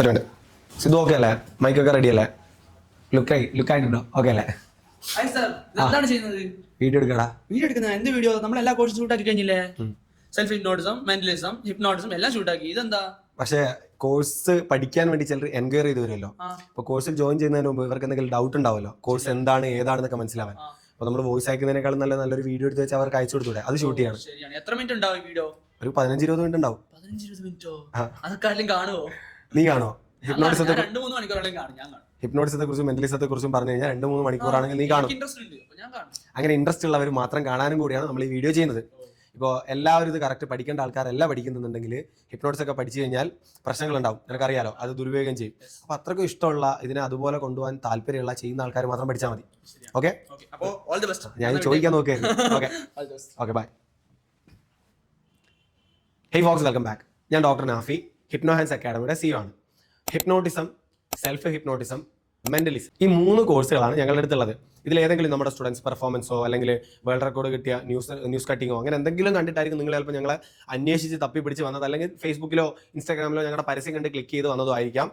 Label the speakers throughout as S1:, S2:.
S1: ഒരു minute Sidhu okay അല്ലേ? മൈക്കൊക്കെ റെഡി അല്ലേ? ലുക്കായി ലുക്കായിട്ടുണ്ടോ ഓക്കെ അല്ലേ?
S2: ഹായ് സാർ എന്താണ് ചെയ്യുന്നത്?
S1: വീഡിയോ എടുക്കടാ.
S2: വീഡിയോ എടുക്കുന്ന എന്ത് വീഡിയോ നമ്മൾ എല്ലാ കോഴ്സും ഷൂട്ട് ആക്കി കഴിഞ്ഞില്ലേ സെൽഫ് ഹിപ്നോട്ടിസം മെന്റലിസം ഹിപ്നോട്ടിസം എല്ലാം ഇതെന്താ?
S1: പക്ഷേ കോഴ്സ് പഠിക്കാൻ വേണ്ടി ചിലർ എൻക്വയറി ചെയ്ത് വരുമല്ലോ. അപ്പോൾ കോഴ്സിൽ ജോയിൻ ചെയ്യുന്നതിന് മുമ്പ് ഇവർക്ക് എന്തെങ്കിലും ഡൗട്ട് ഉണ്ടാവുമല്ലോ. കോഴ്സ് എന്താണ് ഏതാണെന്നൊക്കെ മനസ്സിലാവാൻ.
S2: അപ്പൊ
S1: അപ്പോൾ നമ്മൾ വോയിസ് അയക്കുന്നതിനേക്കാളും നല്ല നല്ലൊരു വീഡിയോ എടുത്ത് വെച്ച് അവർക്ക് അയച്ചു കൊടുത്തൂടെ. അത് ഷൂട്ട് ചെയ്യണം.
S2: എത്ര മിനിറ്റ് ഉണ്ടാവും വീഡിയോ
S1: ഒരു പതിനഞ്ച് ഇരുപത് മിനിറ്റ് ഉണ്ടാവും.
S2: പതിനഞ്ച് ഇരുപത് മിനിറ്റോ. അതൊക്കെ കാണുമോ
S1: നീ കാണോ? ഹിപ്നോട്ടിസത്തെ
S2: രണ്ട് മൂന്ന് മണിക്കൂറോളം കാണും ഞാൻ കാണും.
S1: ഹിപ്നോട്ടിസത്തെ കുറിച്ചും മെന്റലിസത്തെ കുറിച്ചും പറഞ്ഞു കഴിഞ്ഞാൽ രണ്ട് മൂന്ന് മണിക്കൂറാണെങ്കിൽ നീ കാണും.
S2: ഇൻട്രസ്റ്റ് ഉണ്ട് അപ്പൊ ഞാൻ കാണും.
S1: അങ്ങനെ ഇൻട്രസ്റ്റ് ഉള്ളവർ മാത്രം കാണാനും കൂടിയാണ് നമ്മൾ ഈ വീഡിയോ ചെയ്യുന്നത്. ഇപ്പോൾ എല്ലാവരും ഇത് കറക്റ്റ് പഠിക്കേണ്ട ആൾക്കാരല്ല പഠിക്കുന്നുണ്ടെങ്കിൽ ഹിപ്നോട്ടിസ് ഒക്കെ പഠിച്ചു കഴിഞ്ഞാൽ പ്രശ്നങ്ങളുണ്ടാവും. നിനക്കറിയാലോ അത് ദുരുപയോഗം ചെയ്യും. അപ്പോൾ അത്രയ്ക്കും ഇഷ്ടമുള്ള ഇതിനെ അതുപോലെ കൊണ്ടുപോകാൻ താല്പര്യമുള്ള ചെയ്യുന്ന ആൾക്കാർ മാത്രം പഠിച്ചാൽ മതി. ഓക്കെ ഞാൻ ചോദിക്കാൻ നോക്കിയായിരുന്നു okay bye hey folks welcome back ഞാൻ ഡോക്ടർ നാഫി. ഹിപ്നോ ഹാൻസ് അക്കാഡമിയുടെ സിഒ ആണ്. ഹിപ്നോട്ടിസം സെൽഫ് ഹിപ്നോട്ടിസം മെന്റലിസം ഈ മൂന്ന് കോഴ്സുകളാണ് ഞങ്ങളുടെ അടുത്തുള്ളത്. ഇതിൽ ഏതെങ്കിലും നമ്മുടെ സ്റ്റുഡൻസ് പെർഫോമൻസോ അല്ലെങ്കിൽ വേൾഡ് റെക്കോർഡ് കിട്ടിയ ന്യൂസ് ന്യൂസ് കട്ടിങ്ങോ അങ്ങനെ എന്തെങ്കിലും കണ്ടിട്ടായിരിക്കും നിങ്ങൾ ചിലപ്പോൾ ഞങ്ങളെ അന്വേഷിച്ച് തപ്പി പിടിച്ച് വന്നത് അല്ലെങ്കിൽ ഫേസ്ബുക്കിലോ ഇൻസ്റ്റാഗ്രാമിലോ ഞങ്ങളുടെ പരസ്യം കണ്ട് ക്ലിക്ക് ചെയ്ത് വന്നതോ ആയിരിക്കാം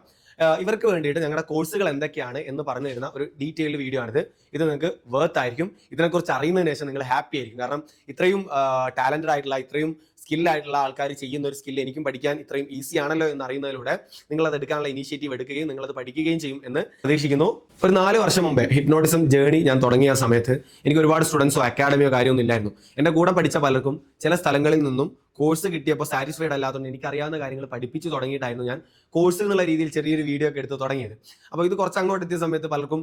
S1: ഇവർക്ക് വേണ്ടിയിട്ട് ഞങ്ങളുടെ കോഴ്സുകൾ എന്തൊക്കെയാണ് എന്ന് പറഞ്ഞു തരുന്ന ഒരു ഡീറ്റെയിൽഡ് വീഡിയോ ആണിത്. ഇത് നിങ്ങൾക്ക് വർത്ത് ആയിരിക്കും. ഇതിനെക്കുറിച്ച് അറിയുന്നതിന് ശേഷം നിങ്ങൾ ഹാപ്പി ആയിരിക്കും. കാരണം ഇത്രയും ടാലന്റഡ് ആയിട്ടുള്ള ഇത്രയും സ്കില്ലായിട്ടുള്ള ആൾക്കാർ ചെയ്യുന്ന ഒരു സ്കിൽ എനിക്കും പഠിക്കാൻ ഇത്രയും ഈസി ആണല്ലോ എന്ന് അറിയുന്നതിലൂടെ നിങ്ങൾ അത് എടുക്കാനുള്ള ഇനീഷ്യേറ്റീവ് എടുക്കുകയും നിങ്ങൾ അത് പഠിക്കുകയും ചെയ്യും എന്ന് പ്രതീക്ഷിക്കുന്നു. ഒരു നാല് വർഷം മുമ്പേ ഹിപ്നോട്ടിസം ജേണി ഞാൻ തുടങ്ങിയ സമയത്ത് എനിക്ക് ഒരുപാട് സ്റ്റുഡൻസോ അക്കാഡമിയോ കാര്യമൊന്നും ഇല്ലായിരുന്നു. എന്റെ കൂടെ പഠിച്ച പലർക്കും ചില സ്ഥലങ്ങളിൽ നിന്നും കോഴ്സ് കിട്ടിയപ്പോൾ സാറ്റിസ്ഫൈഡ് അല്ലാത്തതുകൊണ്ട് എനിക്ക് അറിയാവുന്ന കാര്യങ്ങൾ പഠിപ്പിച്ചു തുടങ്ങിയിട്ടായിരുന്നു ഞാൻ കോഴ്സ് എന്നുള്ള രീതിയിൽ ചെറിയൊരു വീഡിയോ ഒക്കെ എടുത്ത് തുടങ്ങിയത്. അപ്പോൾ ഇത് കുറച്ച് അങ്ങോട്ട് എത്തിയ സമയത്ത് പലർക്കും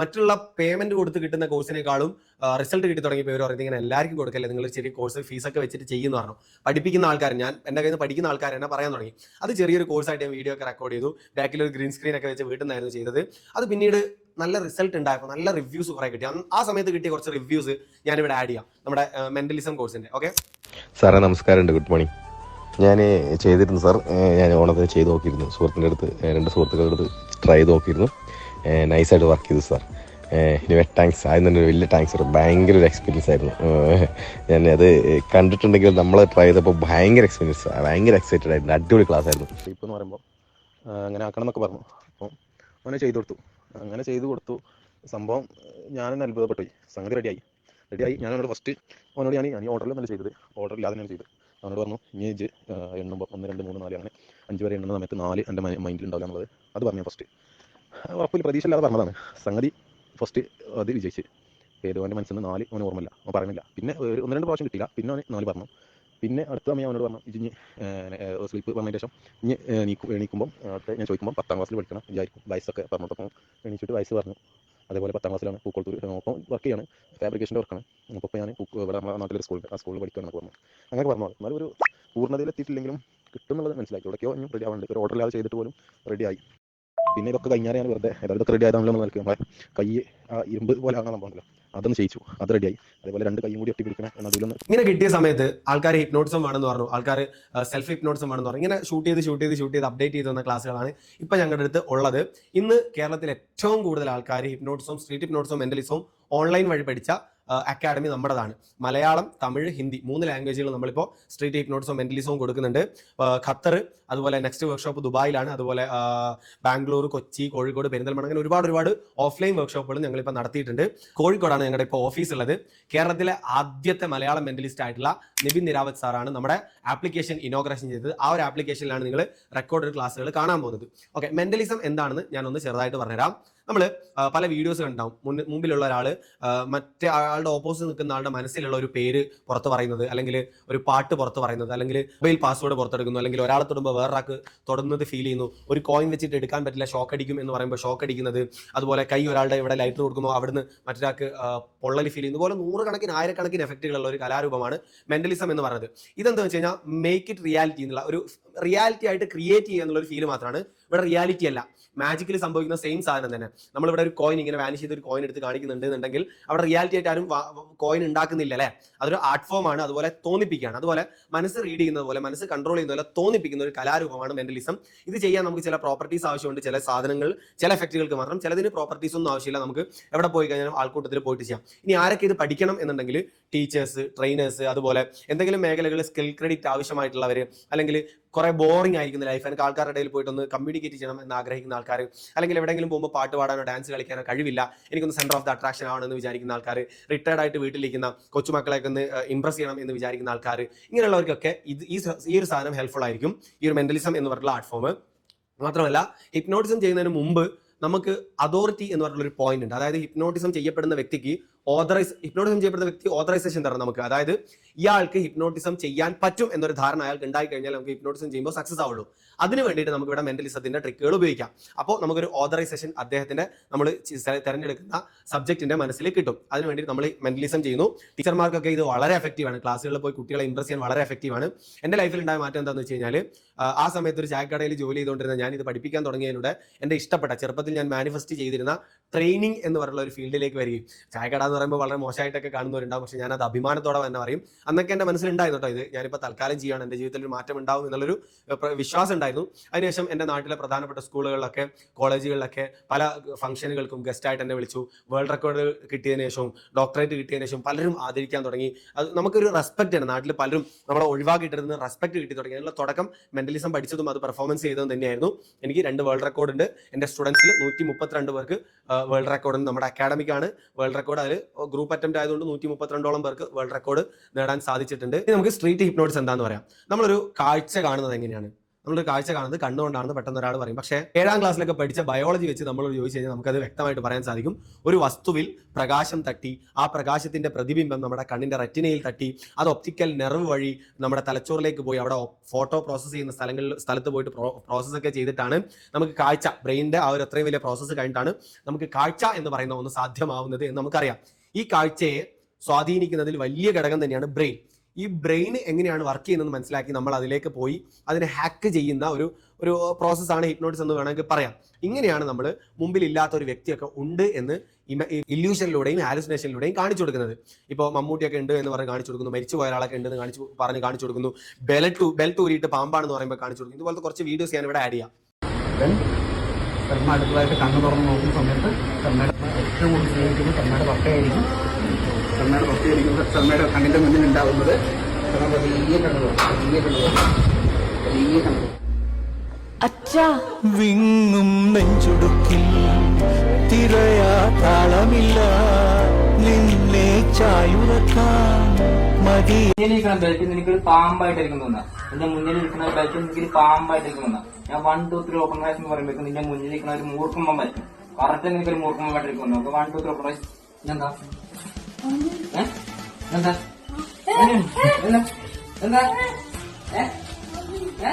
S1: മറ്റുള്ള പേയ്മെന്റ് കൊടുത്ത് കിട്ടുന്ന കോഴ്സിനേക്കാളും റിസൾട്ട് കിട്ടി തുടങ്ങിയപ്പോൾ പേര് പറയുന്നത് ഇങ്ങനെ എല്ലാവർക്കും കൊടുക്കല്ലേ നിങ്ങൾ ചെറിയ കോഴ്സ് ഫീസൊക്കെ വെച്ചിട്ട് ചെയ്യുന്നു പറഞ്ഞു. പഠിപ്പിക്കുന്ന ആൾക്കാർ ഞാൻ എന്റെ കയ്യിൽ നിന്ന് പഠിക്കുന്ന ആൾക്കാർ എന്നെ പറയാൻ തുടങ്ങി. അത് ചെറിയൊരു കോഴ്സായിട്ട് ഞാൻ വീഡിയോ ഒക്കെ റെക്കോർഡ് ചെയ്തു. ബാക്കിൽ ഒരു ഗ്രീൻ സ്ക്രീൻ ഒക്കെ വെച്ച് വീട്ടിൽ നിന്നായിരുന്നു ചെയ്തത്. അത് പിന്നീട് നല്ല റിസൾട്ട് ഉണ്ടായപ്പോൾ നല്ല റിവ്യൂസ് കുറേ കിട്ടി. ആ സമയത്ത് കിട്ടിയ കുറച്ച് റിവ്യൂസ് ഞാനിവിടെ ആഡ് ചെയ്യാം. നമ്മുടെ മെന്റലിസം കോഴ്സിന്റെ ഓക്കെ
S3: സാറേ നമസ്കാരമുണ്ട്. Good morning. ഞാൻ ചെയ്തിരുന്നു സാർ. ഞാൻ ഓണത്തിന് ചെയ്ത് നോക്കിയിരുന്നു. സുഹൃത്തിന്റെ അടുത്ത് രണ്ട് സുഹൃത്തുക്കളുടെ അടുത്ത് ട്രൈ ചെയ്ത് നോക്കിയിരുന്നു. നൈസായിട്ട് വർക്ക് ചെയ്തു സാർ. ഇനി താങ്ക്സ് ആദ്യം തന്നെ ഒരു വലിയ താങ്ക്സ് സാർ ഭയങ്കര ഒരു എക്സ്പീരിയൻസ് ആയിരുന്നു. ഞാൻ അത് കണ്ടിട്ടുണ്ടെങ്കിൽ നമ്മൾ ട്രൈ ചെയ്തപ്പോൾ ഭയങ്കര എക്സ്പീരിയൻസ് ഭയങ്കര എക്സൈറ്റഡ് ആയിരുന്നു. അടിപൊളി ക്ലാസ് ആയിരുന്നു. ഇപ്പോൾ എന്ന് പറയുമ്പോൾ അങ്ങനെ ആക്കണം എന്നൊക്കെ പറഞ്ഞു. അപ്പോൾ അങ്ങനെ ചെയ്തു കൊടുത്തു. അങ്ങനെ ചെയ്തു കൊടുത്തു. സംഭവം ഞാൻ തന്നെ അത്ഭുതപ്പെട്ടു സംഗതി റെഡിയായി റെഡിയായി ഞാൻ അവനോട് ഫസ്റ്റ് അവനോട് ഞാൻ ഞാൻ നല്ല ചെയ്തത്. ഓർഡർ ഇല്ലാതെ ഞാൻ ചെയ്തത്. അവനോട് പറഞ്ഞു ഇനി ഇജ് എണ്ണുമ്പോൾ ഒന്ന് രണ്ട് മൂന്ന് നാല് അങ്ങനെ അഞ്ച് വരെ എണ്ണുന്ന സമയത്ത് നാല് എന്റെ മൈൻഡിൽ ഉണ്ടാവില്ല എന്നുള്ളത്. അത് പറഞ്ഞു ഫസ്റ്റ് ഉറപ്പില്ല പ്രതീക്ഷ ഇല്ലാതെ പറഞ്ഞതാണ്. സംഗതി ഫസ്റ്റ് അത് വിജയിച്ച്. ഏതോ അവന്റെ മനസ്സിൽ നാല് അവന് ഓർമ്മയില്ല. അവൻ പറയുന്നില്ല. പിന്നെ ഒന്ന് രണ്ട് പ്രാവശ്യം കിട്ടിയില്ല. പിന്നെ അവന് നാല് പറഞ്ഞു. പിന്നെ അടുത്ത സമയം അവനോട് പറഞ്ഞു ഇനി സ്ലീപ്പ് പറഞ്ഞതിന് ശേഷം ഇനി എണീക്കും എണീക്കുമ്പോൾ അടുത്ത ഞാൻ ചോദിക്കുമ്പോൾ പത്താം ക്ലാസ്സിൽ പഠിക്കണം വിചാരിക്കും. വയസ്സൊക്കെ പറഞ്ഞപ്പോൾ എണീച്ചിട്ട് വയസ്സ് പറഞ്ഞു. അതേപോലെ പത്താം ക്ലാസ്സിലാണ് പൂക്കോളത്തൂർ ഒപ്പം വർക്ക് ചെയ്യാണ്. ഫാബ്രിക്കേഷന്റെ വർക്കാണ് അപ്പോൾ ഞാൻ ഇവിടെ നമ്മുടെ നാട്ടിലൊരു സ്കൂളിൽ ആ സ്കൂളിൽ പഠിക്കുകയാണ് പറഞ്ഞു അങ്ങനെ പറഞ്ഞു എന്നാലും ഒരു പൂർണതയിൽ എത്തിയിട്ടില്ലെങ്കിലും കിട്ടുന്നുള്ളത് മനസ്സിലാക്കി എവിടേക്കോ ഇനി റെഡി ആവുന്നുണ്ട് ഒരു ഓർഡർ ഇല്ലാതെ ചെയ്തിട്ട് പോലും റെഡിയായി പിന്നെ ഇതൊക്കെ കഴിഞ്ഞാൽ വെറുതെ ഏതായാലും ഇതൊക്കെ റെഡി ആയതാണല്ലോ എന്ന് നമ്മളെ കൈ ആ ഇരുമ്പ് പോലെ ആണോ സംഭവമല്ലോ അതൊന്ന് ചെയ്യിച്ചു. അത് റെഡിയായി അതേപോലെ രണ്ട് കൈയും കൂടി ഒട്ടി പിടിക്കണം എന്നതിലൊന്ന്
S1: ഇങ്ങനെ കിട്ടിയ സമയത്ത് ആൾക്കാർ ഹിപ്നോട്ടിസം വേണമെന്ന് പറഞ്ഞു. ആൾക്കാർ സെൽഫ് ഹിപ്നോട്ടിസം വേണമെന്ന് പറഞ്ഞു. ഇങ്ങനെ ഷൂട്ട് ചെയ്ത് ഷൂട്ട് ചെയ്ത് ഷൂട്ട് ചെയ്ത് അപ്ഡേറ്റ് ചെയ്ത് വന്ന ക്ലാസ്സുകളാണ് ഇപ്പം ഞങ്ങളുടെ അടുത്ത് ഉള്ളത്. ഇന്ന് കേരളത്തിൽ ഏറ്റവും കൂടുതൽ ആൾക്കാർ ഹിപ്നോട്ടിസവും സ്ട്രീറ്റ് ഹിപ്നോട്ടിസവും മെന്റലിസവും ഓൺലൈൻ വഴി പഠിച്ച അക്കാഡമി നമ്മുടേതാണ്. മലയാളം തമിഴ് ഹിന്ദി മൂന്ന് ലാംഗ്വേജുകൾ നമ്മളിപ്പോൾ സ്ട്രീറ്റ് ഹിപ്നോട്ടിസവും മെന്റലിസവും കൊടുക്കുന്നുണ്ട്. ഖത്തർ അതുപോലെ നെക്സ്റ്റ് വർക്ക്ഷോപ്പ് ദുബായിലാണ്. അതുപോലെ ബാംഗ്ലൂർ കൊച്ചി കോഴിക്കോട് പെരിന്തൽമണ്ണ അങ്ങനെ ഒരുപാട് ഒരുപാട് ഓഫ്ലൈൻ വർക്ക്ഷോപ്പുകൾ ഞങ്ങളിപ്പോൾ നടത്തിയിട്ടുണ്ട്. കോഴിക്കോടാണ് ഞങ്ങളുടെ ഇപ്പോൾ ഓഫീസ് ഉള്ളത്. കേരളത്തിലെ ആദ്യത്തെ മലയാളം മെന്റലിസ്റ്റ് ആയിട്ടുള്ള നിബിൻ നിരാവത് സാറാണ് നമ്മുടെ ആപ്ലിക്കേഷൻ ഇനോഗ്രേഷൻ ചെയ്തത്. ആ ഒരു ആപ്ലിക്കേഷനിലാണ് നിങ്ങൾ റെക്കോർഡ് ക്ലാസ്സുകൾ കാണാൻ പോകുന്നത്. ഓക്കെ മെന്റലിസം എന്താണെന്ന് ഞാനൊന്ന് ചെറുതായിട്ട് പറഞ്ഞുതരാം. നമ്മൾ പല വീഡിയോസ് കണ്ടാവും. മുമ്പിലുള്ള ഒരാൾ മറ്റേ ആളുടെ ഓപ്പോസിറ്റ് നിൽക്കുന്ന ആളുടെ മനസ്സിലുള്ള ഒരു പേര് പുറത്ത് പറയുന്നത് അല്ലെങ്കിൽ ഒരു പാട്ട് പുറത്ത് പറയുന്നത് അല്ലെങ്കിൽ മൊബൈൽ പാസ്വേഡ് പുറത്തെടുക്കുന്നു അല്ലെങ്കിൽ ഒരാളെ തൊടുമ്പോൾ വേറൊരാൾക്ക് തൊടുന്നത് ഫീൽ ചെയ്യുന്നു. ഒരു കോയിൻ വെച്ചിട്ട് എടുക്കാൻ പറ്റില്ല ഷോക്ക് അടിക്കും എന്ന് പറയുമ്പോൾ ഷോക്ക് അടിക്കുന്നത് അതുപോലെ കൈ ഒരാളുടെ ഇവിടെ ലൈറ്റർ കൊടുക്കുമ്പോൾ അവിടുന്ന് മറ്റൊരാൾക്ക് പൊള്ളൽ ഫീൽ ചെയ്യുന്നു. പോലെ നൂറുകണക്കിന് ആയിരക്കണക്കിന് എഫക്റ്റുകളുള്ള ഒരു കലാരൂപമാണ് മെന്റലിസം എന്ന് പറയുന്നത്. ഇതെന്താ വെച്ച് കഴിഞ്ഞാൽ മേക്ക് ഇറ്റ് റിയാലിറ്റി എന്നുള്ള ഒരു റിയാലിറ്റി ആയിട്ട് ക്രിയേറ്റ് ചെയ്യുക എന്നുള്ള ഒരു ഫീൽ മാത്രമാണ്. ഇവിടെ റിയാലിറ്റി അല്ല. മാജിക്കിൽ സംഭവിക്കുന്ന സെയിം സാധനം തന്നെ. നമ്മളിവിടെ ഒരു കോയിൻ ഇങ്ങനെ വാനിഷ് ചെയ്ത് ഒരു കോയിൻ എടുത്ത് കാണിക്കുന്നുണ്ടെന്നുണ്ടെങ്കിൽ അവിടെ റിയാലിറ്റി ആയിട്ട് ആരും കോയിൻ ഉണ്ടാക്കുന്നില്ല അല്ലേ? അതൊരു ആർട്ട് ഫോം ആണ്. അതുപോലെ തോന്നിപ്പിക്കുകയാണ്. അതുപോലെ മനസ്സ് റീഡ് ചെയ്യുന്നത് പോലെ മനസ്സ് കൺട്രോൾ ചെയ്യുന്ന പോലെ തോന്നിപ്പിക്കുന്ന ഒരു കലാരൂപമാണ് മെന്റലിസം ഇത് ചെയ്യാൻ നമുക്ക് ചില പ്രോപ്പർട്ടീസ് ആവശ്യമുണ്ട്. ചില സാധനങ്ങൾ ചില എഫക്റ്റുകൾക്ക് മാത്രം. ചിലതിന് പ്രോപ്പർട്ടീസ് ഒന്നും ആവശ്യമില്ല. നമുക്ക് എവിടെ പോയി കഴിഞ്ഞാലും ആൾക്കൂട്ടത്തിൽ പോയിട്ട് ചെയ്യാം. ഇനി ആരൊക്കെ ഇത് പഠിക്കണം എന്നുണ്ടെങ്കിൽ ടീച്ചേഴ്സ് ട്രെയിനേഴ്സ് അതുപോലെ എന്തെങ്കിലും മേഖലകളിൽ സ്കിൽ ക്രെഡിറ്റ് ആവശ്യമായിട്ടുള്ളവർ അല്ലെങ്കിൽ കുറെ ബോറിംഗ് ആയിരിക്കുന്ന ലൈഫ് എനിക്ക് ആൾക്കാരുടെ ഇടയിൽ പോയിട്ടൊന്ന് കമ്മ്യൂണിക്കേറ്റ് ചെയ്യണം എന്ന് ആഗ്രഹിക്കുന്ന ആൾക്കാർ അല്ലെങ്കിൽ എവിടെയെങ്കിലും പോകുമ്പോൾ പാട്ട് പാടാനോ ഡാൻസ് കളിക്കാനോ കഴിവില്ല. എനിക്കൊന്ന് സെന്റർ ഓഫ് ദ അട്രാക്ഷൻ ആവണമെന്ന് വിചാരിക്കുന്ന ആൾക്കാർ റിട്ടയർഡ് ആയിട്ട് വീട്ടിലിരിക്കുന്ന കൊച്ചുമക്കളെയൊക്കെ ഒന്ന് ഇംപ്രസ് ചെയ്യണം എന്ന് വിചാരിക്കുന്ന ആൾക്കാർ ഇങ്ങനെയുള്ളവർക്കൊക്കെ ഇത് ഈ ഒരു സാധനം ഹെൽപ്ഫുൾ ആയിരിക്കും. ഈ ഒരു മെന്റലിസം എന്ന് പറഞ്ഞിട്ടുള്ള ഫോം മാത്രമല്ല ഹിപ്നോട്ടിസം ചെയ്യുന്നതിന് മുമ്പ് നമുക്ക് അതോറിറ്റി എന്ന് പറഞ്ഞിട്ടുള്ള ഒരു പോയിന്റ് ഉണ്ട്. അതായത് ഹിപ്നോട്ടിസം ചെയ്യപ്പെടുന്ന വ്യക്തിക്ക് ഓതറൈസ് ഹിപ്നോട്ടിസം ചെയ്യപ്പെടുന്ന വ്യക്തി ഓതറൈസേഷൻ തരണം നമുക്ക്. അതായത് ഇയാൾക്ക് ഹിപ്നോട്ടിസം ചെയ്യാൻ പറ്റും എന്നൊരു ധാരണ അയാൾക്ക് ഉണ്ടായി കഴിഞ്ഞാൽ നമുക്ക് ഹിപ്നോട്ടിസം ചെയ്യുമ്പോൾ സക്സസ് ആവുള്ളൂ. അതിന് വേണ്ടിയിട്ട് നമുക്ക് ഇവിടെ മെന്റലിസത്തിന്റെ ട്രിക്കുകൾ ഉപയോഗിക്കാം. അപ്പോൾ നമുക്കൊരു ഓതറൈസേഷൻ അദ്ദേഹത്തിന്റെ നമ്മൾ തിരഞ്ഞെടുക്കുന്ന സബ്ജക്റ്റിന്റെ മനസ്സിൽ കിട്ടും. അതിന് വേണ്ടി നമ്മൾ മെന്റലിസം ചെയ്യുന്നു. ടീച്ചർമാർക്കൊക്കെ ഇത് വളരെ എഫക്റ്റീവ് ആണ്. ക്ലാസ്സുകളിൽ പോയി കുട്ടികളെ ഇംപ്രസ് ചെയ്യാൻ വളരെ എഫക്റ്റീവ് ആണ്. എന്റെ ലൈഫിൽ ഉണ്ടായ മാറ്റം എന്താണെന്ന് വെച്ച് കഴിഞ്ഞാൽ ആ സമയത്ത് ഒരു ചായക്കടയിൽ ജോലി ചെയ്തുകൊണ്ടിരുന്ന ഞാൻ ഇത് പഠിപ്പിക്കാൻ തുടങ്ങിയതിലൂടെ എന്റെ ഇഷ്ടപ്പെട്ട ചെറുപ്പത്തിൽ ഞാൻ മാനിഫെസ്റ്റ് ചെയ്തിരുന്ന ട്രെയിനിങ് എന്ന് പറയുന്ന ഒരു ഫീൽഡിലേക്ക് വരികയും. ചായക്കട എന്ന് പറയുമ്പോൾ വളരെ മോശമായിട്ടൊക്കെ കാണുന്നവരുണ്ടാവും. പക്ഷേ ഞാൻ അത് അഭിമാനത്തോടെ തന്നെ പറയും. അന്നൊക്കെ എന്റെ മനസ്സിലുണ്ടായിരുന്നു കേട്ടോ ഇത്. ഞാനിപ്പോൾ തൽക്കാലം ചെയ്യുകയാണ് എന്റെ ജീവിതത്തിൽ ഒരു മാറ്റം ഉണ്ടാവും എന്നുള്ളൊരു വിശ്വാസം ഉണ്ടായിരുന്നു. അതിനുശേഷം എന്റെ നാട്ടിലെ പ്രധാനപ്പെട്ട സ്കൂളുകളിലൊക്കെ കോളേജുകളിലൊക്കെ പല ഫംഗ്ഷനുകൾക്കും ഗസ്റ്റായിട്ട് എന്നെ വിളിച്ചു. വേൾഡ് റെക്കോർഡ് കിട്ടിയതിനു ശേഷവും ഡോക്ടറേറ്റ് കിട്ടിയതിനു ശേഷം പലരും ആദരിക്കാൻ തുടങ്ങി. അത് നമുക്കൊരു റെസ്പെക്റ്റ് ആണ്. നാട്ടിൽ പലരും നമ്മളെ ഒഴിവാക്കിയിട്ടിരുന്ന റെസ്പെക്ട് കിട്ടി തുടങ്ങി. അതിനുള്ള തുടക്കം മെന്റലിസം പഠിച്ചതും അത് പെർഫോമൻസ് ചെയ്തതും തന്നെയായിരുന്നു. എനിക്ക് രണ്ട് വേൾഡ് റെക്കോർഡ് ഉണ്ട്. എന്റെ സ്റ്റുഡൻസിൽ നൂറ്റി മുപ്പത്തിരണ്ട് പേർക്ക് വേൾഡ് റെക്കോർഡ് നമ്മുടെ നമ്മുടെ അക്കാഡമിക്കാണ് വേൾഡ് റെക്കോർഡ് അതിൽ ഗ്രൂപ്പ് അറ്റംപ്റ്റ് ആയതുകൊണ്ട് നൂറ്റി മുപ്പത്തിരണ്ടോളം പേർക്ക് വേൾഡ് റെക്കോർഡ് നേടാൻ സാധിച്ചിട്ടുണ്ട്. നമുക്ക് സ്ട്രീറ്റ് ഹിപ്നോട്ടിസ് എന്താന്ന് പറയാം. നമ്മളൊരു കാഴ്ച കാണുന്നത് എങ്ങനെയാണ്? നമ്മളൊരു കാഴ്ച കാണുന്നത് കണ്ണുകൊണ്ടാണെന്ന് പെട്ടെന്ന് ഒരാൾ പറയും. പക്ഷേ ഏഴാം ക്ലാസ്സിലൊക്കെ പഠിച്ച ബയോളജി വെച്ച് നമ്മൾ ചോദിച്ചു കഴിഞ്ഞാൽ നമുക്കത് വ്യക്തമായിട്ട് പറയാൻ സാധിക്കും. ഒരു വസ്തുവിൽ പ്രകാശം തട്ടി ആ പ്രകാശത്തിന്റെ പ്രതിബിംബം നമ്മുടെ കണ്ണിന്റെ റെറ്റിനയിൽ തട്ടി അത് ഒപ്റ്റിക്കൽ നെർവ് വഴി നമ്മുടെ തലച്ചോറിലേക്ക് പോയി അവിടെ ഫോട്ടോ പ്രോസസ്സ് ചെയ്യുന്ന സ്ഥലങ്ങളിൽ സ്ഥലത്ത് പോയിട്ട് പ്രോസസ്സ് ഒക്കെ ചെയ്തിട്ടാണ് നമുക്ക് കാഴ്ച ബ്രെയിനിന്റെ ആ ഒരു അത്രയും വലിയ പ്രോസസ്സ് കഴിഞ്ഞിട്ടാണ് നമുക്ക് കാഴ്ച എന്ന് പറയുന്ന ഒന്ന് സാധ്യമാവുന്നത് എന്ന് നമുക്കറിയാം. ഈ കാഴ്ചയെ സ്വാധീനിക്കുന്നതിൽ വലിയ ഘടകം തന്നെയാണ് ബ്രെയിൻ ഈ ബ്രെയിൻ എങ്ങനെയാണ് വർക്ക് ചെയ്യുന്നത് മനസ്സിലാക്കി നമ്മൾ അതിലേക്ക് പോയി അതിനെ ഹാക്ക് ചെയ്യുന്ന ഒരു ഒരു പ്രോസസ്സാണ് ഹിപ്നോട്ടിസ് എന്ന് വേണമെങ്കിൽ പറയാം. ഇങ്ങനെയാണ് നമ്മൾ മുമ്പിൽ ഇല്ലാത്ത ഒരു വ്യക്തിയൊക്കെ ഉണ്ട് എന്ന് ഇല്യൂഷനിലൂടെയും ഹാലുസിനേഷനിലൂടെയും കാണിച്ചു കൊടുക്കുന്നത്. ഇപ്പോൾ മമ്മൂട്ടിയൊക്കെ ഉണ്ട് എന്ന് പറഞ്ഞ് കാണിച്ചു കൊടുക്കുന്നു മരിച്ചു പോയ ഒരാളൊക്കെ ഉണ്ടെന്ന് കാണിച്ചു പറഞ്ഞ് കാണിച്ചു കൊടുക്കുന്നു. ബെൽറ്റ് ബെൽറ്റ് ഊരിയിട്ട് പാമ്പാണെന്ന് പറയുമ്പോൾ കാണിച്ചു കൊടുക്കുന്നു. ഇതുപോലത്തെ കുറച്ച് വീഡിയോസ് ഞാൻ ഇവിടെ ആഡ് ചെയ്യാം
S4: കർമ്മ അടുത്തതായിട്ട് കണ്ണു തുറന്ന് നോക്കുന്ന സമയത്ത് കർമ്മയുടെ ഏറ്റവും കൂടുതൽ സ്നേഹിക്കുന്നത് കർമ്മയുടെ പട്ടയായിരിക്കും. കർമ്മയുടെ പട്ടയായിരിക്കും. കർമ്മയുടെ കണ്ണിന്റെ മുന്നിൽ ഉണ്ടാവുന്നത്. കർമ്മ വലിയ കണ്ണു തുറക്കും. പതിയെ കണ്ണു തുറക്കും. പതിയെ കണ്ണു തുറക്കും.
S5: അച്ഛാ.
S6: വിങ്ങും നെഞ്ചുടുക്കിൽ തിരയാ താളമില്ല. നിന്നെ ചായുറക്കാൻ മതി.
S7: മുന്നിലിരിക്കുന്ന ബെൽറ്റ് എനിക്കൊരു പാമ്പായിട്ടായിരിക്കും തോന്നുക. എന്റെ മുന്നിൽ ഇരിക്കുന്ന ബെൽറ്റ് എനിക്കൊരു പാമ്പായിട്ടായിരിക്കും തോന്നുക. ഞാൻ one two three open eyes എന്ന് പറയുമ്പോൾ നിന്റെ മുന്നിൽ ഇരിക്കുന്ന ഒരു മൂർക്കുമ്പം പറ്റും കറക്റ്റ് എനിക്കൊരു മൂർക്കുമ്പമായിട്ടായിരിക്കും തോന്നുക. One two three open eyes എന്താ എന്താ എന്താ എന്താ എന്താ ഏ? ഏ?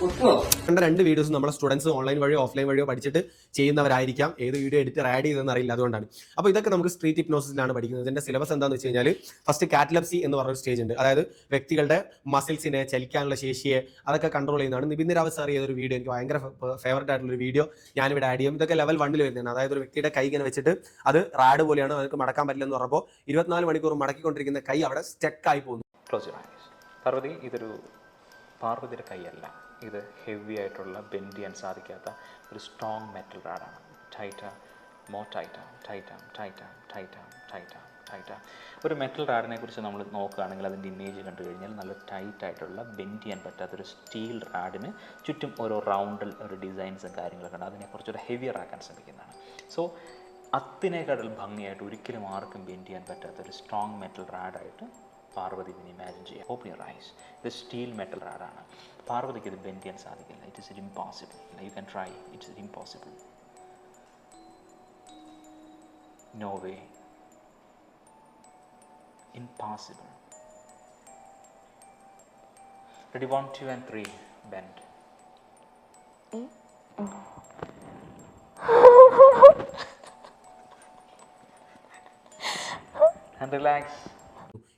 S1: കണ്ട രണ്ട് വീഡിയോസ് നമ്മുടെ സ്റ്റുഡൻസ് ഓൺലൈൻ വഴിയോ ഓഫ്ലൈൻ വഴിയോ പഠിച്ചിട്ട് ചെയ്യുന്നവരായിരിക്കാം. ഏത് വീഡിയോ എഡിറ്റർ ആഡ് ചെയ്തെന്ന് അറിയില്ല അതുകൊണ്ടാണ്. അപ്പോൾ ഇതൊക്കെ നമുക്ക് സ്ട്രീറ്റ് ഹിപ്നോസിലാണ് പഠിക്കുന്നത്. ഇതിന്റെ സിലബസ് എന്താണെന്ന് വെച്ച് കഴിഞ്ഞാൽ ഫസ്റ്റ് കാറ്റലപ്സി എന്ന് പറഞ്ഞൊരു സ്റ്റേജ് ഉണ്ട്. അതായത് വ്യക്തികളുടെ മസിൽസിനെ ചലിക്കാനുള്ള ശേഷിയെ അതൊക്കെ കൺട്രോൾ ചെയ്യുന്നതാണ്. നിബിൻ രാവ് സാർ ചെയ്തൊരു വീഡിയോ എനിക്ക് ഭയങ്കര ഫേവറേറ്റ് ആയിട്ടുള്ള ഒരു വീഡിയോ ഞാനിവിടെ ആഡ് ചെയ്യും. ഇതൊക്കെ ലെവൽ വണ്ണിൽ വരുന്നതാണ്. അതായത് ഒരു വ്യക്തിയുടെ കൈ ഇങ്ങനെ വെച്ചിട്ട് അത് റാഡ് പോലെയാണ് അവർക്ക് മടക്കാൻ പറ്റില്ലെന്ന് പറഞ്ഞപ്പോൾ ഇരുപത്തിനാല് മണിക്കൂർ മടക്കിക്കൊണ്ടിരിക്കുന്ന കൈ അവിടെ സ്റ്റക്ക് ആയി പോകുന്നു.
S8: പാർവതി ഇതൊരു പാർവതിയുടെ കൈയല്ല. ഇത് ഹെവി ആയിട്ടുള്ള ബെൻഡ് ചെയ്യാൻ സാധിക്കാത്ത ഒരു സ്ട്രോങ് മെറ്റൽ റാഡാണ് ടൈറ്റ മോ ടൈറ്റ ടൈറ്റ ടൈറ്റ ടൈറ്റ ടൈറ്റ ടൈറ്റ ഒരു മെറ്റൽ റാഡിനെ കുറിച്ച് നമ്മൾ നോക്കുകയാണെങ്കിൽ അതിന്റെ ഇമേജ് കണ്ടു കഴിഞ്ഞാൽ നല്ല ടൈറ്റ് ആയിട്ടുള്ള ബെൻഡ് ചെയ്യാൻ പറ്റാത്തൊരു സ്റ്റീൽ റാഡിന് ചുറ്റും ഓരോ റൗണ്ടിൽ ഒരു ഡിസൈൻസും കാര്യങ്ങളൊക്കെ ഉണ്ട്. അതിനെ കുറച്ചുകൂടെ ഹെവിയർ ആക്കാൻ ശ്രമിക്കുന്നതാണ്. സോ അത്തിനേക്കാട്ടിൽ ഭംഗിയായിട്ട് ഒരിക്കലും ആർക്കും ബെൻഡ് ചെയ്യാൻ പറ്റാത്ത ഒരു സ്ട്രോങ് മെറ്റൽ റാഡായിട്ട് പാർവതി ഇതിനെ ഇമാജിൻ ചെയ്യുക ഓപ്പൺ യുവർ ഐസ് ഇത് സ്റ്റീൽ മെറ്റൽ റാഡാണ് പാർവതിക്ക് ഇത് ബെൻഡ് ചെയ്യാൻ സാധിക്കില്ല. It is impossible you can try it's impossible no way impossible ready one two and three bend and relax.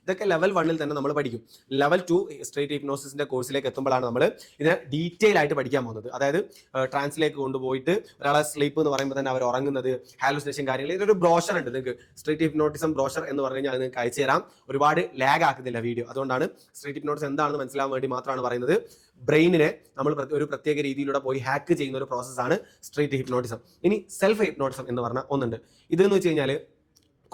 S1: ഇതൊക്കെ ലെവൽ വണ്ണിൽ തന്നെ നമ്മൾ പഠിക്കും. ലെവൽ ടു സ്ട്രേറ്റ് ഹിപ്നോസിന്റെ കോഴ്സിലേക്ക് എത്തുമ്പോഴാണ് നമ്മൾ ഇതിനെ ഡീറ്റെയിൽ ആയിട്ട് പഠിക്കാൻ പോകുന്നത്. അതായത് ട്രാൻസിലേക്ക് കൊണ്ടുപോയിട്ട് ഒരാളെ സ്ലീപ്പ് എന്ന് പറയുമ്പോൾ തന്നെ അവർ ഉറങ്ങുന്നത് ഹാലുസിനേഷൻ കാര്യങ്ങൾ ഇതൊരു ബ്രോഷർ ഉണ്ട് നിങ്ങൾക്ക്. സ്ട്രേറ്റ് ഹിപ്നോട്ടിസം ബ്രോഷർ എന്ന് പറഞ്ഞു കഴിഞ്ഞാൽ നിങ്ങൾക്ക് അയച്ചു തരാം. ഒരുപാട് ലാഗ് ആക്കുന്നില്ല വീഡിയോ അതുകൊണ്ടാണ് സ്ട്രേറ്റ് ഹിപ്നോട്ടിസ് എന്താണെന്ന് മനസ്സിലാവാൻ വേണ്ടി മാത്രമാണ് പറയുന്നത്. ബ്രെയിനിനെ നമ്മൾ ഒരു പ്രത്യേക രീതിയിലൂടെ പോയി ഹാക്ക് ചെയ്യുന്ന ഒരു പ്രോസസ്സാണ് സ്ട്രേറ്റ് ഹിപ്നോട്ടിസം ഇനി സെൽഫ് ഹിപ്നോട്ടിസം എന്ന് പറഞ്ഞ ഒന്നുണ്ട്. ഇതെന്ന് വെച്ച് കഴിഞ്ഞാൽ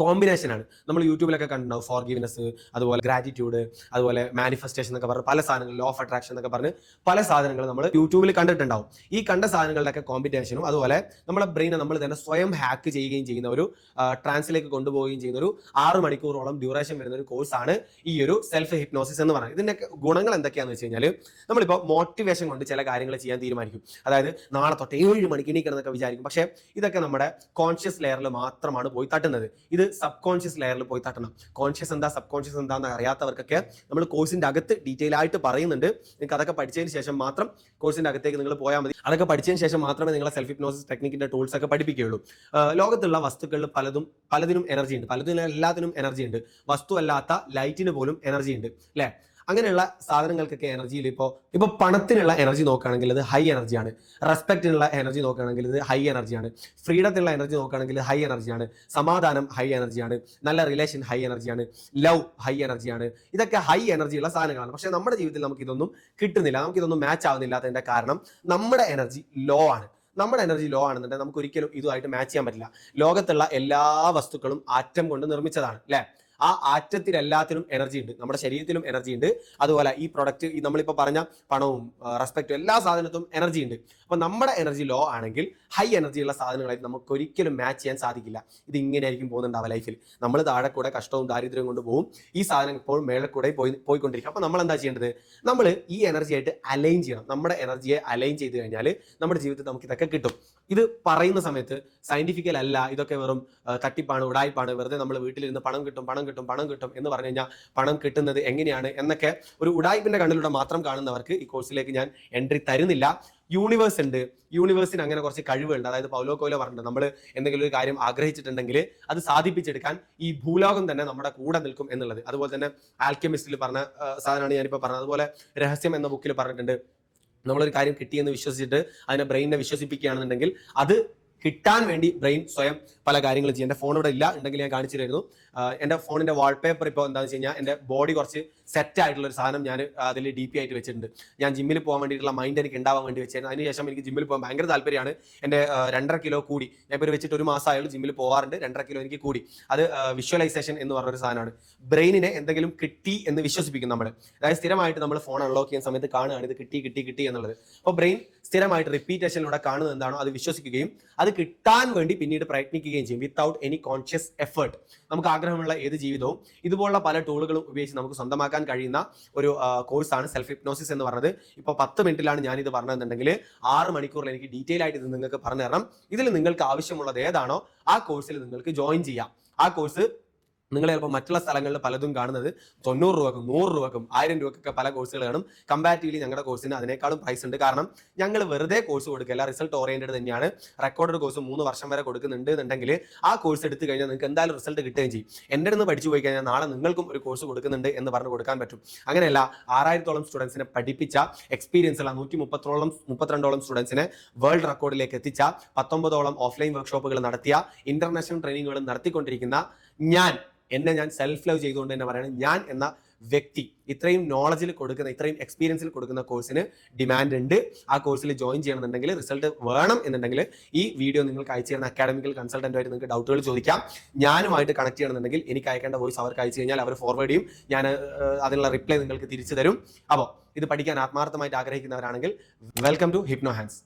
S1: കോമ്പിനേഷനാണ് നമ്മൾ യൂട്യൂബിലൊക്കെ കണ്ടിട്ടുണ്ടാവും. ഫോർഗീവ്നെസ് അതുപോലെ ഗ്രാറ്റിറ്റ്യൂഡ് അതുപോലെ മാനിഫെസ്റ്റേഷൻ എന്നൊക്കെ പറഞ്ഞ് പല സാധനങ്ങൾ ലോ ഓഫ് അട്രാക്ഷൻ എന്നൊക്കെ പറഞ്ഞ് പല സാധനങ്ങൾ നമ്മൾ യൂട്യൂബിൽ കണ്ടിട്ടുണ്ടാവും. ഈ കണ്ട സാധനങ്ങളുടെയൊക്കെ കോമ്പിനേഷനും അതുപോലെ നമ്മുടെ ബ്രെയിനെ നമ്മൾ തന്നെ സ്വയം ഹാക്ക് ചെയ്യുകയും ചെയ്യുന്ന ഒരു ട്രാൻസിലേക്ക് കൊണ്ടുപോവുകയും ചെയ്യുന്ന ഒരു ആറ് മണിക്കൂറോളം ഡ്യൂറേഷൻ വരുന്ന ഒരു കോഴ്സാണ് ഈ ഒരു സെൽഫ് ഹിപ്നോസിസ് എന്ന് പറയുന്നത്. ഇതിന്റെ ഗുണങ്ങൾ എന്തൊക്കെയാണെന്ന് വെച്ച് കഴിഞ്ഞാൽ നമ്മളിപ്പോൾ മോട്ടിവേഷൻ കൊണ്ട് ചില കാര്യങ്ങൾ ചെയ്യാൻ തീരുമാനിക്കും. അതായത് നാളെ തൊട്ട് ഏഴ് മണിക്ക് എണീക്കണമെന്നൊക്കെ വിചാരിക്കും. പക്ഷേ ഇതൊക്കെ നമ്മുടെ കോൺഷ്യസ് ലെയറിൽ മാത്രമാണ് പോയി തട്ടുന്നത്. ഇത് സബ് കോൺഷ്യസ് ലെയറിൽ പോയി തട്ടണം. കോൺഷ്യസ് എന്താ സബ് കോൺഷ്യസ് എന്താന്ന് അറിയാത്തവർക്കൊക്കെ നമ്മൾ കോഴ്സിന്റെ അകത്ത് ഡീറ്റെയിൽ ആയിട്ട് പറയുന്നുണ്ട്. നിങ്ങൾക്ക് അതൊക്കെ പഠിച്ചതിന് ശേഷം മാത്രം കോഴ്സിന്റെ അകത്തേക്ക് നിങ്ങൾ പോയാൽ മതി. അതൊക്കെ പഠിച്ചതിന് ശേഷം മാത്രമേ നിങ്ങളെ സെൽഫ് ഹിപ്നോസിസ് ടെക്നിക്കിന്റെ ടൂൾസ് ഒക്കെ പഠിപ്പിക്കുകയുള്ളൂ. ലോകത്തുള്ള വസ്തുക്കളിൽ പലതും പലതിനും എനർജി ഉണ്ട്. പലതിനും എല്ലാത്തിനും എനർജി ഉണ്ട്. വസ്തു അല്ലാത്ത ലൈറ്റിന് പോലും എനർജി ഉണ്ട്. അല്ലേ അങ്ങനെയുള്ള സാധനങ്ങൾക്കൊക്കെ എനർജിയിൽ ഇപ്പോൾ ഇപ്പോൾ പണത്തിനുള്ള എനർജി നോക്കുകയാണെങ്കിൽ അത് ഹൈ എനർജിയാണ് റെസ്പെക്റ്റിനുള്ള എനർജി നോക്കുകയാണെങ്കിൽ ഇത് ഹൈ എനർജിയാണ് ഫ്രീഡത്തിനുള്ള എനർജി നോക്കുകയാണെങ്കിൽ ഹൈ എനർജിയാണ് സമാധാനം ഹൈ എനർജിയാണ് നല്ല റിലേഷൻ ഹൈ എനർജിയാണ് ലവ് ഹൈ എനർജിയാണ് ഇതൊക്കെ ഹൈ എനർജിയുള്ള സാധനങ്ങളാണ്. പക്ഷേ നമ്മുടെ ജീവിതത്തിൽ നമുക്ക് ഇതൊന്നും കിട്ടുന്നില്ല. നമുക്ക് ഇതൊന്നും മാച്ച് ആവുന്നില്ലാത്തതിന്റെ കാരണം നമ്മുടെ എനർജി ലോ ആണ്. നമ്മുടെ എനർജി ലോ ആണെന്നുണ്ടെങ്കിൽ നമുക്ക് ഒരിക്കലും ഇതുമായിട്ട് മാച്ച് ചെയ്യാൻ പറ്റില്ല. ലോകത്തുള്ള എല്ലാ വസ്തുക്കളും ആറ്റം കൊണ്ട് നിർമ്മിച്ചതാണ്. അല്ലേ? ആ ആറ്റത്തിൽ എല്ലാത്തിനും എനർജി ഉണ്ട്. നമ്മുടെ ശരീരത്തിലും എനർജി ഉണ്ട്. അതുപോലെ ഈ പ്രൊഡക്റ്റ് ഈ നമ്മളിപ്പോൾ പറഞ്ഞ പണവും റെസ്പെക്റ്റും എല്ലാ സാധനത്തും എനർജി ഉണ്ട്. അപ്പോൾ നമ്മുടെ എനർജി ലോ ആണെങ്കിൽ ഹൈ എനർജി ഉള്ള സാധനങ്ങളായിട്ട് നമുക്ക് ഒരിക്കലും മാച്ച് ചെയ്യാൻ സാധിക്കില്ല. ഇത് ഇങ്ങനെ ആയിരിക്കും പോകുന്നുണ്ടാവുക ലൈഫിൽ നമ്മൾ താഴെ കൂടെ കഷ്ടവും ദാരിദ്ര്യവും കൊണ്ട് പോകും. ഈ സാധനം ഇപ്പോൾ മേളിൽ കൂടെ പോയി പോയിക്കൊണ്ടിരിക്കും. അപ്പോൾ നമ്മൾ എന്താ ചെയ്യേണ്ടത്? നമ്മൾ ഈ എനർജി ആയിട്ട് അലൈൻ ചെയ്യണം. നമ്മുടെ എനർജിയെ അലൈൻ ചെയ്ത് കഴിഞ്ഞാൽ നമ്മുടെ ജീവിതത്തിൽ നമുക്ക് ഇതൊക്കെ കിട്ടും. ഇത് പറയുന്ന സമയത്ത് സയന്റിഫിക്കൽ അല്ല. ഇതൊക്കെ വെറും തട്ടിപ്പാണ് ഉടായ്പാണ്. വെറുതെ നമ്മൾ വീട്ടിലിരുന്ന് പണം കിട്ടും പണം കിട്ടും പണം കിട്ടും എന്ന് പറഞ്ഞു കഴിഞ്ഞാൽ പണം കിട്ടുന്നത് എങ്ങനെയാണ് എന്നൊക്കെ ഒരു ഉടായ്പിന്റെ കണ്ണിലൂടെ മാത്രം കാണുന്നവർക്ക് ഈ കോഴ്സിലേക്ക് ഞാൻ എൻട്രി തരുന്നില്ല. യൂണിവേഴ്സ് ഉണ്ട്. യൂണിവേഴ്സിന് അങ്ങനെ കുറച്ച് കഴിവുണ്ട്. അതായത് പൗലോ കോയിലോ പറഞ്ഞിട്ടുണ്ട്. നമ്മൾ എന്തെങ്കിലും ഒരു കാര്യം ആഗ്രഹിച്ചിട്ടുണ്ടെങ്കിൽ അത് സാധിപ്പിച്ചെടുക്കാൻ ഈ ഭൂലോകം തന്നെ നമ്മുടെ കൂടെ നിൽക്കും എന്നുള്ളത്. അതുപോലെ തന്നെ ആൽക്കെമിസ്റ്റിൽ പറഞ്ഞ സാധനമാണ് ഞാനിപ്പോൾ പറഞ്ഞത്. അതുപോലെ രഹസ്യം എന്ന ബുക്കിൽ പറഞ്ഞിട്ടുണ്ട്. നമ്മളൊരു കാര്യം കിട്ടിയെന്ന് വിശ്വസിച്ചിട്ട് അതിനെ ബ്രെയിനിനെ വിശ്വസിപ്പിക്കുകയാണെന്നുണ്ടെങ്കിൽ അത് കിട്ടാൻ വേണ്ടി ബ്രെയിൻ സ്വയം പല കാര്യങ്ങളും ചെയ്യും. എന്റെ ഫോൺ ഇവിടെ ഇല്ല ഉണ്ടെങ്കിൽ ഞാൻ കാണിച്ചു തരുന്നു. എന്റെ ഫോണിന്റെ വാൾപേപ്പർ ഇപ്പോൾ എന്താണെന്ന് വെച്ച് കഴിഞ്ഞാൽ എന്റെ ബോഡി കുറച്ച് സെറ്റ് ആയിട്ടുള്ള ഒരു സാധനം ഞാൻ അതിൽ ഡി പി ആയിട്ട് വെച്ചിട്ടുണ്ട്. ഞാൻ ജിമ്മിൽ പോകാൻ വേണ്ടിയിട്ടുള്ള മൈൻഡ് എനിക്ക് ഉണ്ടാവാൻ വേണ്ടി വെച്ചായിരുന്നു അതിനുശേഷം എനിക്ക് ജിമ്മിൽ പോകാൻ ഭയങ്കര താല്പര്യമാണ്. എന്റെ രണ്ടര കിലോ കൂടി. ഞാൻ ഇപ്പോൾ വെച്ചിട്ട് ഒരു മാസമായാലും ജിമ്മിൽ പോകാറുണ്ട് രണ്ടര കിലോ എനിക്ക് കൂടി. അത് വിഷ്വലൈസേഷൻ എന്ന് പറഞ്ഞൊരു സാധനമാണ്. ബ്രെയിനിനെ എന്തെങ്കിലും കിട്ടി എന്ന് വിശ്വസിപ്പിക്കും നമ്മൾ അതായത് സ്ഥിരമായിട്ട് നമ്മൾ ഫോൺ അൺലോക്ക് ചെയ്യുന്ന സമയത്ത് കാണുകയാണ് ഇത് കിട്ടി കിട്ടി കിട്ടി എന്നുള്ളത്. അപ്പോൾ ബ്രെയിൻ സ്ഥിരമായിട്ട് റിപ്പീറ്റേഷനിലൂടെ കാണുന്നത് എന്താണോ അത് വിശ്വസിക്കുകയും അത് കിട്ടാൻ വേണ്ടി പിന്നീട് പ്രയത്നിക്കുകയും ചെയ്യും വിത്തൗട്ട് എനി കോൺഷ്യസ് എഫേർട്ട് നമുക്ക് ആഗ്രഹമുള്ള ഏത് ജീവിതവും ഇതുപോലുള്ള പല ടൂളുകളും ഉപയോഗിച്ച് നമുക്ക് സ്വന്തമാക്കാൻ കഴിയുന്ന ഒരു കോഴ്സാണ് സെൽഫ് ഹിപ്നോസിസ് എന്ന് പറഞ്ഞത്. ഇപ്പോൾ പത്ത് മിനിറ്റിലാണ് ഞാൻ ഇത് പറഞ്ഞതെന്നുണ്ടെങ്കിൽ ആറ് മണിക്കൂറിൽ എനിക്ക് ഡീറ്റെയിൽ ആയിട്ട് ഇത് നിങ്ങൾക്ക് പറഞ്ഞു തരണം. ഇതിൽ നിങ്ങൾക്ക് ആവശ്യമുള്ളത് ഏതാണോ ആ കോഴ്സിൽ നിങ്ങൾക്ക് ജോയിൻ ചെയ്യാം. ആ കോഴ്സ് നിങ്ങൾ ചിലപ്പോൾ മറ്റുള്ള സ്ഥലങ്ങളിൽ പലതും കാണുന്നത് തൊണ്ണൂറ് രൂപക്കും നൂറ് രൂപക്കും ആയിരം രൂപക്കൊക്കെ പല കോഴ്സുകൾ കാണും. കമ്പാരിറ്റീവ്ലി ഞങ്ങളുടെ കോഴ്സിന് അതിനേക്കാളും പ്രൈസ് ഉണ്ട്. കാരണം ഞങ്ങൾ വെറുതെ കോഴ്സ് കൊടുക്കില്ല റിസൾട്ട് ഓറിയന്റഡ് തന്നെയാണ്. റെക്കോർഡഡ് കോഴ്സ് മൂന്ന് വർഷം വരെ കൊടുക്കുന്നുണ്ട് എന്നുണ്ടെങ്കിൽ ആ കോഴ്സ് എടുത്തു കഴിഞ്ഞാൽ നിങ്ങൾക്ക് എന്തായാലും റിസൾട്ട് കിട്ടുകയും ചെയ്യും. എന്റെ നിന്ന് പഠിച്ചു പോയി കഴിഞ്ഞാൽ നാളെ നിങ്ങൾക്കും ഒരു കോഴ്സ് കൊടുക്കുന്നുണ്ട് എന്ന് പറഞ്ഞ് കൊടുക്കാൻ പറ്റും. അങ്ങനെയല്ല ആറായിരത്തോളം സ്റ്റുഡൻസിനെ പഠിപ്പിച്ച എക്സ്പീരിയൻസ് ഉള്ള നൂറ്റി മുപ്പത്തോളം മുപ്പത്തിരണ്ടോളം സ്റ്റുഡൻസിനെ വേൾഡ് റെക്കോർഡിലേക്ക് എത്തിച്ച പത്തൊമ്പതോളം ഓഫ്ലൈൻ വർക്ക്ഷോപ്പുകൾ നടത്തിയ ഇന്റർനാഷണൽ ട്രെയിനിങ്ങുകൾ നടത്തിക്കൊണ്ടിരിക്കുന്ന ഞാൻ എന്നെ ഞാൻ സെൽഫ് ലവ് ചെയ്തുകൊണ്ട് തന്നെ പറയണം. ഞാൻ എന്ന വ്യക്തി ഇത്രയും നോളജിൽ കൊടുക്കുന്ന ഇത്രയും എക്സ്പീരിയൻസിൽ കൊടുക്കുന്ന കോഴ്സിന് ഡിമാൻഡ് ഉണ്ട്. ആ കോഴ്സിൽ ജോയിൻ ചെയ്യണമെന്നുണ്ടെങ്കിൽ റിസൾട്ട് വേണം എന്നുണ്ടെങ്കിൽ ഈ വീഡിയോ നിങ്ങൾക്ക് അയച്ചു തരുന്ന അക്കാഡമിക്കൽ കൺസൾട്ടന്റുമായിട്ട് നിങ്ങൾക്ക് ഡൗട്ടുകൾ ചോദിക്കാം. ഞാനുമായിട്ട് കണക്ട് ചെയ്യണമെന്നുണ്ടെങ്കിൽ എനിക്ക് അയക്കേണ്ട വോയിസ് അവർക്ക് അയച്ചു കഴിഞ്ഞാൽ അവർ ഫോർവേഡ് ചെയ്യും. ഞാൻ അതിനുള്ള റിപ്ലൈ നിങ്ങൾക്ക് തിരിച്ചു തരും. അപ്പോൾ ഇത് പഠിക്കാൻ ആത്മാർത്ഥമായിട്ട് ആഗ്രഹിക്കുന്നവരാണെങ്കിൽ വെൽക്കം ടു ഹിപ്നോ ഹാൻഡ്സ്